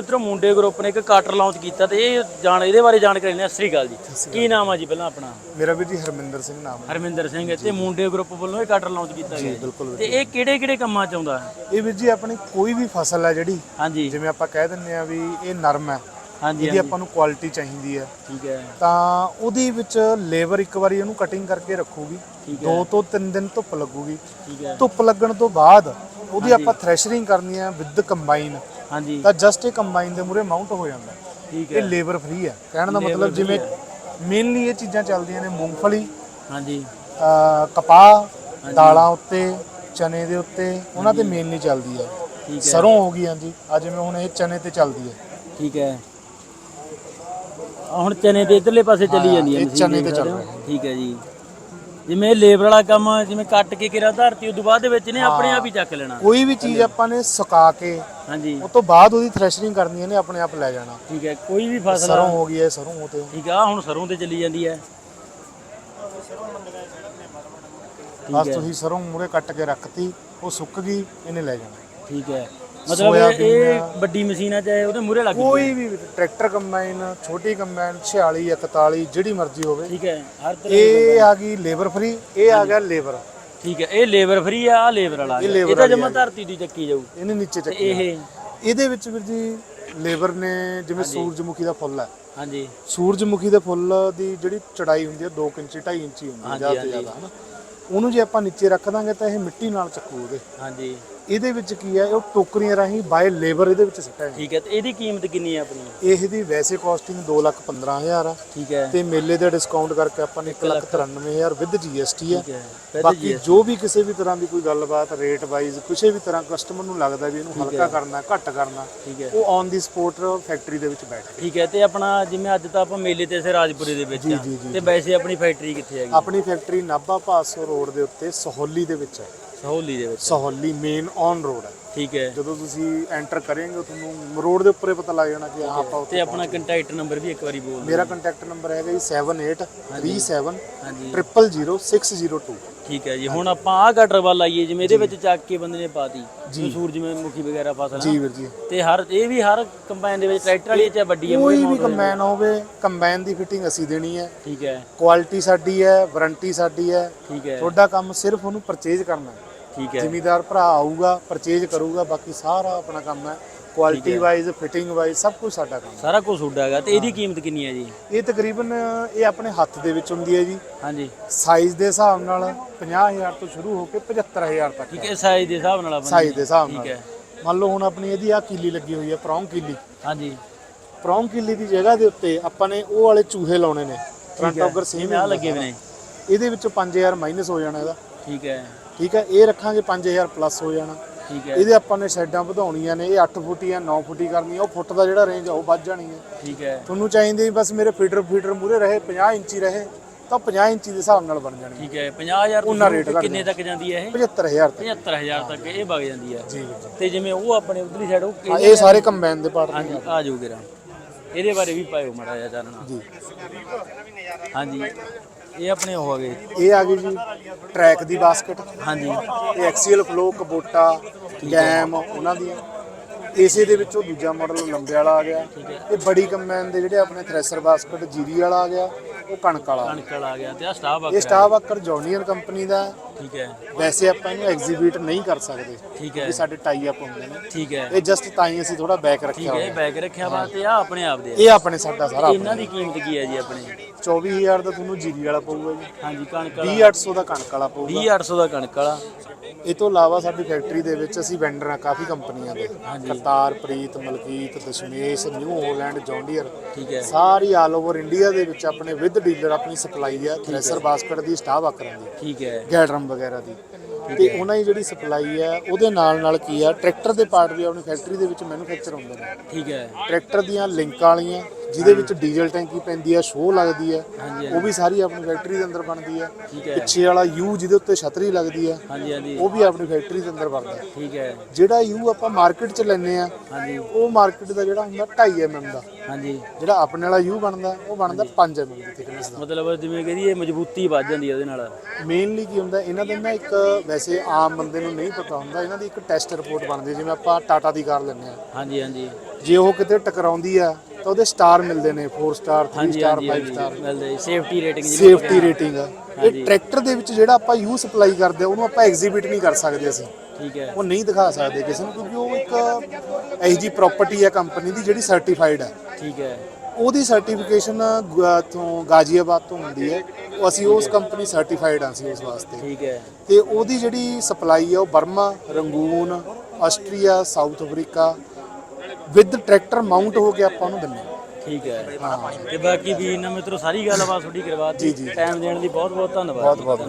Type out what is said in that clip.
ਮਿੱਤਰੋ ਮੁੰਡੇ ਗਰੁੱਪ ਨੇ ਇੱਕ ਕਾਟਰ ਲਾਂਚ ਕੀਤਾ ਤੇ ਇਹ ਜਾਣ ਇਹਦੇ ਬਾਰੇ ਜਾਣਕਾਰੀ ਲੈਣੀ ਸ੍ਰੀ ਅਕਾਲ ਜੀ। ਕੀ ਨਾਮ ਆ ਜੀ ਪਹਿਲਾਂ ਆਪਣਾ? ਮੇਰਾ ਵੀਰ ਜੀ ਹਰਮਿੰਦਰ ਸਿੰਘ ਨਾਮ ਹੈ ਹਰਮਿੰਦਰ ਸਿੰਘ ਤੇ ਮੁੰਡੇ ਗਰੁੱਪ ਵੱਲੋਂ ਇਹ ਕਾਟਰ ਲਾਂਚ ਕੀਤਾ ਗਿਆ ਬਿਲਕੁਲ ਤੇ ਇਹ ਕਿਹੜੇ ਕਿਹੜੇ ਕੰਮਾਂ ਚ ਆਉਂਦਾ? ਹੈ ਇਹ ਵੀਰ ਜੀ ਆਪਣੀ ਕੋਈ ਵੀ ਫਸਲ ਹੈ ਜਿਹੜੀ ਹਾਂਜੀ। ਜਿਵੇਂ ਆਪਾਂ ਕਹਿ ਦਿੰਦੇ ਆ ਵੀ ਇਹ ਨਰਮ ਹੈ ਹਾਂਜੀ ਇਹਦੀ ਆਪਾਂ ਨੂੰ ਕੁਆਲਿਟੀ ਚਾਹੀਦੀ ਹੈ। ਠੀਕ ਹੈ। ਤਾਂ ਉਹਦੀ ਵਿੱਚ ਲੇਬਰ ਇੱਕ ਵਾਰੀ ਇਹਨੂੰ ਕਟਿੰਗ ਕਰਕੇ ਰੱਖੂਗੀ ਠੀਕ ਦੋ ਤੋਂ ਤਿੰਨ ਦਿਨ ਧੁੱਪ ਲੱਗੂਗੀ। ਠੀਕ ਹੈ। ਧੁੱਪ ਲੱਗਣ ਤੋਂ ਬਾਅਦ ਉਹਦੀ ਆਪਾਂ ਥ੍ਰੈਸ਼ਰਿੰਗ ਕਰਨੀ ਹੈ ਵਿਦ ਕੰਬਾਈਨ ਹਾਂਜੀ। ਤਾਂ ਜਸਟ ਇਹ ਕੰਬਾਈਨ ਦੇ ਮੂਰੇ ਮਾਊਂਟ ਹੋ ਜਾਂਦਾ। ਠੀਕ ਇਹ ਹੈ। ਲੇਬਰ ਫ੍ਰੀ ਹੈ। ਕਹਿਣ ਦਾ ਮਤਲਬ ਜਿਵੇਂ ਮੇਨਲੀ ਇਹ ਚੀਜ਼ਾਂ ਚੱਲਦੀਆਂ ਨੇ ਮੂੰਗਫਲੀ ਹਾਂਜੀ। ਕਪਾਹ ਦਾਲਾਂ ਉੱਤੇ ਚਨੇ ਦੇ ਉੱਤੇ ਉਹਨਾਂ ਤੇ ਮੇਨਲੀ ਚੱਲਦੀ ਹੈ। ਠੀਕ ਹੈ। ਸਰੋਂ ਹੋ ਗਈ ਹਾਂਜੀ। ਆ ਜਿਵੇਂ ਹੁਣ ਇਹ ਚਨੇ ਤੇ ਚੱਲਦੀ ਹੈ। ਠੀਕ ਹੈ। ਹੁਣ ਚਨੇ ਦੇ ਇਧਰਲੇ ਪਾਸੇ ਚੱਲੀ ਜਾਂਦੀ ਹੈ ਇਹ ਚਨੇ ਤੇ ਚੱਲ? ਰਿਹਾ ਠੀਕ ਹੈ ਜੀ। ਜਿਵੇਂ ਲੇਬਰ ਵਾਲਾ ਕੰਮ ਜਿਵੇਂ ਕੱਟ ਕੇ ਕਿਰਾ ਧਰਤੀ ਉਦੋਂ ਬਾਅਦ ਦੇ ਵਿੱਚ ਨੇ ਆਪਣੇ ਆਪ ਹੀ ਚੱਕ ਲੈਣਾ। ਕੋਈ ਵੀ ਚੀਜ਼ ਆਪਾਂ ਨੇ ਸੁਕਾ ਕੇ ਹਾਂਜੀ। ਉਹ ਤੋਂ ਬਾਅਦ ਉਹਦੀ ਥ੍ਰੈਸ਼ਰਿੰਗ ਕਰਨੀ ਹੈ ਨੇ ਆਪਣੇ ਆਪ ਲੈ ਜਾਣਾ। ਠੀਕ ਹੈ ਕੋਈ ਵੀ ਫਸਲ ਸਰੋਂ ਹੋ ਗਈ ਹੈ ਸਰੋਂ ਹੋ ਤੇ। ਠੀਕ ਆ ਹੁਣ ਸਰੋਂ ਤੇ ਚੱਲੀ ਜਾਂਦੀ ਹੈ। ਬਸ ਤੁਸੀਂ ਸਰੋਂ ਮੂਰੇ ਕੱਟ ਕੇ ਰੱਖਤੀ ਉਹ ਸੁੱਕ ਗਈ ਇਹਨੇ ਲੈ ਜਾਣਾ। ਠੀਕ ਹੈ। ਮਤਲਬ ਇਹ- ਇਹ ਵੱਡੀ ਮਸ਼ੀਨਾਂ ਚਾਹੇ ਉਹਦੇ ਮੂਹਰੇ ਲੱਗ ਗਈ ਕੋਈ ਵੀ ਟਰੈਕਟਰ ਕੰਬਾਈਨ ਛੋਟੀ ਕੰਬਾਈਨ 46 41 ਜਿਹੜੀ ਮਰਜ਼ੀ ਹੋਵੇ। ਠੀਕ ਹੈ ਹਰ ਤਰ੍ਹਾਂ ਇਹ ਆ ਗਈ ਲੇਬਰ ਫ੍ਰੀ ਇਹ ਆ ਗਿਆ ਲੇਬਰ। ਠੀਕ ਹੈ ਇਹ ਲੇਬਰ ਫ੍ਰੀ ਆ ਆ ਲੇਬਰ ਵਾਲਾ ਇਹ ਤਾਂ ਜਮਾ ਧਰਤੀ ਦੀ ਚੱਕੀ ਜਾਊ। ਇਹਨੇ ਨੀਚੇ ਤੇ ਚੱਕੀ ਇਹ ਇਹਦੇ ਵਿੱਚ ਵੀਰ ਜੀ ਲੇਬਰ ਨੇ ਜਿਵੇਂ ਸੂਰਜਮੁਖੀ ਦਾ ਫੁੱਲ ਹੈ। ਹਾਂਜੀ। ਸੂਰਜਮੁਖੀ ਦੇ ਫੁੱਲ ਦੀ ਜਿਹੜੀ ਚੜਾਈ ਹੁੰਦੀ ਹੈ 2 ਇੰਚ 2.5 ਇੰਚੀ ਹੁੰਦੀ ਹੈ ਜ਼ਿਆਦਾ ਤੋਂ ਜ਼ਿਆਦਾ ਹਨਾ। ਉਹਨੂੰ ਜੇ ਆਪਾਂ ਨੀਚੇ ਰੱਖ ਦਾਂਗੇ ਤਾਂ ਇਹ ਮਿੱਟੀ ਨਾਲ ਚੱਕੂ ਉਹਦੇ। ਹਾਂਜੀ। ਇਹਦੇ ਵਿੱਚ ਕੀ ਹੈ ਉਹ ਟੋਕਰੀਆਂ ਰਾਹੀਂ ਬਾਏ ਲੇਬਰ ਇਹਦੇ ਵਿੱਚ ਸਿੱਟਿਆ ਹੈ। ਠੀਕ ਹੈ ਤੇ ਇਹਦੀ ਕੀਮਤ ਕਿੰਨੀ ਹੈ ਆਪਣੀ? ਇਹਦੀ ਵੈਸੇ ਕਾਸਟਿੰਗ 215000 ਆ। ਠੀਕ ਹੈ। ਤੇ ਮੇਲੇ ਦਾ ਡਿਸਕਾਊਂਟ ਕਰਕੇ ਆਪਾਂ ਨੇ 193000 ਵਿਦ GST ਹੈ ਠੀਕ ਹੈ ਫਿਰ ਬਾਕੀ ਜੋ ਵੀ ਕਿਸੇ ਵੀ ਤਰ੍ਹਾਂ ਦੀ ਕੋਈ ਗੱਲਬਾਤ ਰੇਟ ਵਾਈਜ਼ ਕਿਸੇ ਵੀ ਤਰ੍ਹਾਂ ਕਸਟਮਰ ਨੂੰ ਲੱਗਦਾ ਵੀ ਇਹਨੂੰ ਹਲਕਾ ਕਰਨਾ ਘੱਟ ਕਰਨਾ ਠੀਕ ਹੈ। ਉਹ ਔਨ ਦੀ ਸਪੋਰਟ ਫੈਕਟਰੀ ਦੇ ਵਿੱਚ ਬੈਠ ਕੇ ਠੀਕ ਹੈ ਤੇ ਆਪਣਾ ਜਿਵੇਂ ਅੱਜ ਤਾਂ ਆਪਾਂ ਮੇਲੇ ਤੇ ਸੇ ਰਾਜਪੁਰੇ ਦੇ ਵਿੱਚ ਤੇ ਵੈਸੇ ਆਪਣੀ ਫੈਕਟਰੀ ਕਿੱਥੇ ਹੈਗੀ? ਆਪਣੀ ਫੈਕਟਰੀ ਨਾਭਾ ਪਾਸੋ ਰੋਡ ਦੇ ਉੱਤੇ ਸਹੌਲੀ ਦੇ ਵਿੱਚ ਹੈ। ਸਹੌਲੀ ਦੇ ਵਿੱਚ। ਸਹੌਲੀ ਮੇਨ ਔਨ ਰੋਡ ਹੈ। ਠੀਕ ਹੈ। ਜਦੋਂ ਤੁਸੀਂ ਐਂਟਰ ਕਰੇਂਗੇ ਤੁਹਾਨੂੰ ਰੋਡ ਦੇ ਉੱਪਰ ਹੀ ਪਤਾ ਲੱਗ ਜਾਣਾ ਕਿ ਹਾਂ। ਆਪਾਂ ਉੱਥੇ ਤੇ ਆਪਣਾ ਕੰਟੈਕਟ ਨੰਬਰ ਵੀ ਇੱਕ ਵਾਰੀ ਬੋਲ ਦਿਓ। ਮੇਰਾ ਕੰਟੈਕਟ ਨੰਬਰ ਹੈਗਾ ਜੀ 7837 ਹਾਂਜੀ। 000602 ਠੀਕ ਹੈ ਜੀ। ਹੁਣ ਆਪਾਂ ਆਹ ਗਟਰ ਵੱਲ ਆਈਏ ਜਿਵੇਂ ਇਹਦੇ ਵਿੱਚ ਚੱਕ ਕੇ ਬੰਦੇ ਨੇ ਪਾਤੀ ਜੀ। ਸੂਰਜਮੁਖੀ ਵਗੈਰਾ ਫਸਲ ਜੀ ਵੀਰ ਜੀ। ਤੇ ਹਰ ਇਹ ਵੀ ਹਰ ਕੰਬਾਈਨ ਦੇ ਵਿੱਚ ਟਰੈਕਟਰ ਵਾਲੀ ਚਾਹੇ ਵੱਡੀ ਹੈ ਕੋਈ ਵੀ ਕੰਬਾਈਨ ਹੋਵੇ ਕੰਬਾਈਨ ਦੀ ਫਿਟਿੰਗ ਅਸੀਂ ਦੇਣੀ ਹੈ। ਠੀਕ ਹੈ। ਕੁਆਲਿਟੀ ਸਾਡੀ ਹੈ ਵਾਰੰਟੀ ਸਾਡੀ ਹੈ। ਠੀਕ ਹੈ। ਤੁਹਾਡਾ ਕੰਮ ਸਿਰਫ ਉਹਨੂੰ ਪਰਚੇਜ ਕਰਨਾ ਹੈ। ਠੀਕ ਹੈ। ਜ਼ਿਮੀਦਾਰ ਭਰਾ ਆਊਗਾ ਪਰਚੇਜ ਕਰੂਗਾ ਬਾਕੀ ਸਾਰਾ ਆਪਣਾ ਕੰਮ ਹੈ। ਕੁਆਲਿਟੀ ਵਾਈਜ਼ ਫਿਟਿੰਗ ਵਾਈਜ਼ ਸਭ ਕੁਝ ਸਾਡਾ ਕੰਮ ਹੈ। ਸਾਰਾ ਕੁਝ ਤੁਹਾਡਾ ਹੈਗਾ। ਤੇ ਇਹਦੀ ਕੀਮਤ ਕਿੰਨੀ ਹੈ ਜੀ? ਇਹ ਤਕਰੀਬਨ ਇਹ ਆਪਣੇ ਹੱਥ ਦੇ ਵਿੱਚ ਹੁੰਦੀ ਹੈ ਜੀ। ਹਾਂਜੀ। ਸਾਈਜ਼ ਦੇ ਹਿਸਾਬ ਨਾਲ 50000 ਤੋਂ ਸ਼ੁਰੂ ਹੋ ਕੇ 75000 ਤੱਕ ਠੀਕ ਹੈ ਸਾਈਜ਼ ਦੇ ਹਿਸਾਬ ਨਾਲ ਆਪਾਂ ਸਾਈਜ਼ ਦੇ ਹਿਸਾਬ ਠੀਕ ਨਾਲ। ਹੈ। ਮੰਨ ਲਓ ਹੁਣ ਆਪਣੀ ਇਹਦੀ ਆ ਕੀਲੀ ਲੱਗੀ ਹੋਈ ਹੈ ਪ੍ਰੌਂਗ ਕੀਲੀ। ਹਾਂਜੀ। ਪ੍ਰੌਂਗ ਕੀਲੀ ਦੀ ਜਗ੍ਹਾ ਦੇ ਉੱਤੇ ਆਪਾਂ ਨੇ ਉਹ ਵਾਲੇ ਚੂਹੇ ਲਾਉਣੇ ਨੇ। ਫਰੰਟ ਆਫਰ ਸੇਮ ਆ ਲੱਗੇ ਨੇ। ਇਹਦੇ ਵਿੱਚੋਂ 5000 ਮਾਈਨਸ ਹੋ ਜਾਣਾ ਇਹਦਾ। ਠੀਕ ਹੈ। ਠੀਕ ਹੈ ਇਹ ਰੱਖਾਂਗੇ 5000 ਪਲੱਸ ਹੋ ਜਾਣਾ। ਠੀਕ ਹੈ। ਇਹਦੇ ਆਪਾਂ ਨੇ ਸਾਈਡਾਂ ਵਧਾਉਣੀਆਂ ਨੇ ਇਹ 8 ਫੁੱਟੀਆਂ 9 ਫੁੱਟੀ ਕਰਨੀ ਆ ਉਹ ਫੁੱਟ ਦਾ ਜਿਹੜਾ ਰੇਂਜ ਆ ਉਹ ਵੱਧ ਜਾਣੀ ਹੈ ਠੀਕ ਹੈ। ਤੁਹਾਨੂੰ ਚਾਹੀਦੀ ਬਸ ਮੇਰੇ ਫੀਡਰ ਫੀਡਰ ਮੂਰੇ ਰਹੇ 50 ਇੰਚੀ ਰਹੇ ਤਾਂ 50 ਇੰਚੀ ਦੇ ਹਿਸਾਬ ਨਾਲ ਬਣ ਜਾਣੀ ਠੀਕ ਹੈ 50000 ਤੋਂ ਉਹਨਾਂ ਰੇਟ ਕਿੰਨੇ ਤੱਕ ਜਾਂਦੀ ਹੈ ਇਹ? 75000 ਤੱਕ। 75000 ਤੱਕ ਇਹ ਵਗ ਜਾਂਦੀ ਹੈ। ਜੀ ਜੀ ਤੇ ਜਿਵੇਂ ਉਹ ਆਪਣੇ ਉਧਰਲੀ ਸਾਈਡ ਉਹ ਇਹ ਸਾਰੇ ਕੰਬਾਈਨ ਦੇ ਪਾਰਟ ਆ ਜਾਊ ਗਿਰਾ ਇਹਦੇ ਬਾਰੇ ਵੀ ਪਾਇਓ ਮੜਾ ਚਾਨਣਾ। ਜੀ। ਹਾਂਜੀ। ਇਹ ਆਪਣੇ ਉਹ ਹੈਗੇ। ਇਹ ਆ ਗਈ ਜੀ ਟਰੈਕ ਦੀ ਬਾਸਕਟ। ਹਾਂਜੀ। ਇਹ ਐਕਸੀਅਲ ਫਲੋ ਕਬੋਟਾ ਡੈਮ ਉਹਨਾਂ ਦੀਆਂ। ਏਸੇ ਦੇ ਵਿੱਚੋਂ ਦੂਜਾ ਮਾਡਲ ਲੰਬੇ ਵਾਲਾ ਆ ਗਿਆ। ਇਹ ਬੜੀ ਕੰਬਾਈਨ ਦੇ ਜਿਹੜੇ ਆਪਣੇ ਥ੍ਰੈਸ਼ਰ ਬਾਸਕਟ ਜੀਰੀ ਵਾਲਾ ਆ ਗਿਆ ਉਹ ਕਣਕ ਵਾਲਾ ਕਣਕਲ ਆ ਗਿਆ ਤੇ ਆ ਸਟਾਫ ਆ ਇਹ ਸਟਾਫ ਆਕਰ ਜੌਨੀਅਰ ਕੰਪਨੀ ਦਾ ਹੈ। ਠੀਕ ਹੈ। ਵੈਸੇ ਆਪਾਂ ਇਹਨੂੰ ਐਗਜ਼ੀਬਿਟ ਨਹੀਂ ਕਰ ਸਕਦੇ। ਠੀਕ ਹੈ। ਇਹ ਸਾਡੇ ਟਾਈ ਅਪ ਹੁੰਦੇ ਨੇ। ਠੀਕ ਹੈ। ਇਹ ਜਸਟ ਤਾਂ ਹੀ ਅਸੀਂ ਥੋੜਾ ਬੈਕ ਰੱਖਿਆ ਠੀਕ ਹੈ ਬੈਗ ਰੱਖਿਆ ਵਾ ਤੇ ਆ ਆਪਣੇ ਆਪ ਦੇ। ਇਹ ਆਪਣੇ ਸਾਡਾ ਸਾਰਾ ਇਹਨਾਂ ਦੀ ਕੀਮਤ ਕੀ ਹੈ ਜੀ ਆਪਣੇ? 24000 ਦਾ ਤੁਹਾਨੂੰ ਜੀਰੀ ਵਾਲਾ ਪਊਗਾ ਜੀ। ਹਾਂਜੀ ਕਣਕ ਵਾਲਾ। 20800 ਦਾ ਕਣਕ ਵਾਲਾ ਪਊਗਾ। 20800 ਦਾ ਕਣਕ ਵਾਲਾ। ਇਹ ਤੋਂ ਇਲਾਵਾ ਸਾਡੀ ਫੈਕਟਰੀ ਦੇ ਵਿੱਚ ਅਸੀਂ ਵੈਂਡਰ ਆ ਕਾਫੀ ਕੰਪਨੀਆਂ ਦੇ। Kartar Preet Malkit Dashmesh New Holland John Deere. ਠੀਕ ਹੈ। ਸਾਰੀ ਆਲ ਓਵਰ ਇੰਡੀਆ ਦੇ ਵਿੱਚ ਆਪਣੇ ਵਿਦ ਡੀਲਰ ਆਪਣੀ ਸਪਲਾਈ ਆ ਥ੍ਰੈਸ਼ਰ ਬਾਸਕਟ ਦੀ ਸਟਾਫ ਆਕਰਾਂ ਦੀ ਠੀਕ ਹੈ। ਗੈਡਰਮ ਵਗੈਰਾ ਦੀ। ਤੇ ਉਹਨਾਂ ਦੀ ਜਿਹੜੀ ਸਪਲਾਈ ਹੈ ਉਹਦੇ ਨਾਲ ਨਾਲ ਕੀ ਆ ਟਰੈਕਟਰ ਦੇ ਪਾਰਟ ਵੀ ਆਪਣੀ ਫੈਕਟਰੀ ਦੇ ਵਿੱਚ ਮੈਨੂਫੈਕਚਰ ਹੁੰਦੇ ਨੇ। ਠੀਕ ਹੈ। ਟਰੈਕਟਰ ਦੀਆਂ ਲਿੰਕ ਵਾਲੀਆਂ ਜਿਹਦੇ ਵਿੱਚ ਡੀਜ਼ਲ ਟੈਂਕੀ ਪੈਂਦੀ ਹੈ ਸ਼ੋਅ ਲੱਗਦੀ ਹੈ ਉਹ ਵੀ ਸਾਰੀ ਆਪਣੀ ਫੈਕਟਰੀ ਦੇ ਅੰਦਰ ਬਣਦੀ ਹੈ। ਪਿੱਛੇ ਵਾਲਾ ਯੂ ਜਿਹਦੇ ਉੱਤੇ ਛਤਰੀ ਲੱਗਦੀ ਹੈ ਉਹ ਵੀ ਆਪਣੀ ਫੈਕਟਰੀ ਦੇ ਅੰਦਰ ਬਣਦਾ ਠੀਕ ਹੈ। ਜਿਹੜਾ ਯੂ ਆਪਾਂ ਮਾਰਕੀਟ 'ਚ ਲੈਨੇ ਆ ਹਾਂਜੀ। ਉਹ ਮਾਰਕੀਟ ਦਾ ਜਿਹੜਾ ਹੁੰਦਾ 2.5 mm ਦਾ। ਹਾਂਜੀ। ਜਿਹੜਾ ਆਪਣੇ ਵਾਲਾ ਯੂ ਬਣਦਾ ਉਹ ਬਣਦਾ 5 mm ਦੀ thickness ਦਾ। ਮਤਲਬ ਜਿਵੇਂ ਕਹਦੀ ਇਹ ਮਜ਼ਬੂਤੀ ਵੱਧ ਜਾਂਦੀ ਹੈ ਉਹਦੇ ਨਾਲ। ਮੇਨਲੀ ਕੀ ਹੁੰਦਾ ਇਹਨਾਂ ਦੇ ਨਾ ਇੱਕ ਵੈਸੇ ਆਮ ਬੰਦੇ ਨੂੰ ਨਹੀਂ ਪਤਾ ਹੁੰਦਾ ਇਹਨਾਂ ਦੀ ਇੱਕ ਟੈਸਟ ਰਿਪੋਰਟ ਬਣਦੀ। ਜਿਵੇਂ ਆਪਾਂ ਟਾਟਾ ਦੀ ਕਾਰ ਲੈਂਦੇ ਆ। ਹਾਂਜੀ ਹਾਂਜੀ। ਜੇ ਉਹ ਕਿਤੇ ਟਕਰਾਉਂਦੀ ਆ ਤਾਂ ਉਹਦੇ ਸਟਾਰ ਮਿਲਦੇ ਨੇ 4 ਸਟਾਰ 3 ਹਾਂਜੀ ਸਟਾਰ ਹਾਂਜੀ 5 ਸਟਾਰ ਮਿਲਦੇ ਸੇਫਟੀ ਰੇਟਿੰਗ ਸੇਫਟੀ ਰੇਟਿੰਗ ਆ। ਇਹ ਟਰੈਕਟਰ ਦੇ ਵਿੱਚ ਜਿਹੜਾ ਆਪਾਂ ਯੂ ਸਪਲਾਈ ਕਰਦੇ ਆ ਉਹਨੂੰ ਆਪਾਂ ਐਗਜ਼ੀਬਿਟ ਨਹੀਂ ਕਰ ਸਕਦੇ ਅਸੀਂ। ਠੀਕ ਹੈ। ਉਹ ਨਹੀਂ ਦਿਖਾ ਸਕਦੇ ਕਿਸੇ ਨੂੰ ਕਿਉਂਕਿ ਉਹ ਇੱਕ ਇਹੋ ਜੀ ਪ੍ਰਾਪਰਟੀ ਹੈ ਕੰਪਨੀ ਦੀ ਜਿਹੜੀ ਸਰਟੀਫਾਈਡ ਹੈ ਠੀਕ ਹੈ। ਉਹਦੀ ਸਰਟੀਫਿਕੇਸ਼ਨ ਤੋਂ ਗਾਜ਼ੀਆਬਾਦ ਤੋਂ ਹੁੰਦੀ ਹੈ। ਉਹ ਅਸੀਂ ਉਸ ਕੰਪਨੀ ਸਰਟੀਫਾਈਡ ਹਾਂ ਅਸੀਂ ਉਸ ਵਾਸਤੇ। ਠੀਕ ਹੈ। ਤੇ ਉਹਦੀ ਜਿਹੜੀ ਸਪਲਾਈ ਹੈ ਉਹ Burma Rangoon Austria South Africa with tractor mount ਹੋ ਕੇ ਆਪਾਂ ਉਹਨੂੰ ਦਿੰਦੇ ਹਾਂ। ਠੀਕ ਹੈ। ਹਾਂ ਤੇ ਬਾਕੀ ਵੀ ਨਾ ਮਿੱਤਰੋ ਸਾਰੀ ਗੱਲਬਾਤ ਤੁਹਾਡੀ ਕਰਵਾਤੀ ਜੀ, ਜੀ। ਟਾਈਮ ਦੇਣ ਲਈ ਬਹੁਤ ਬਹੁਤ ਧੰਨਵਾਦ। ਬਹੁਤ ਬਹੁਤ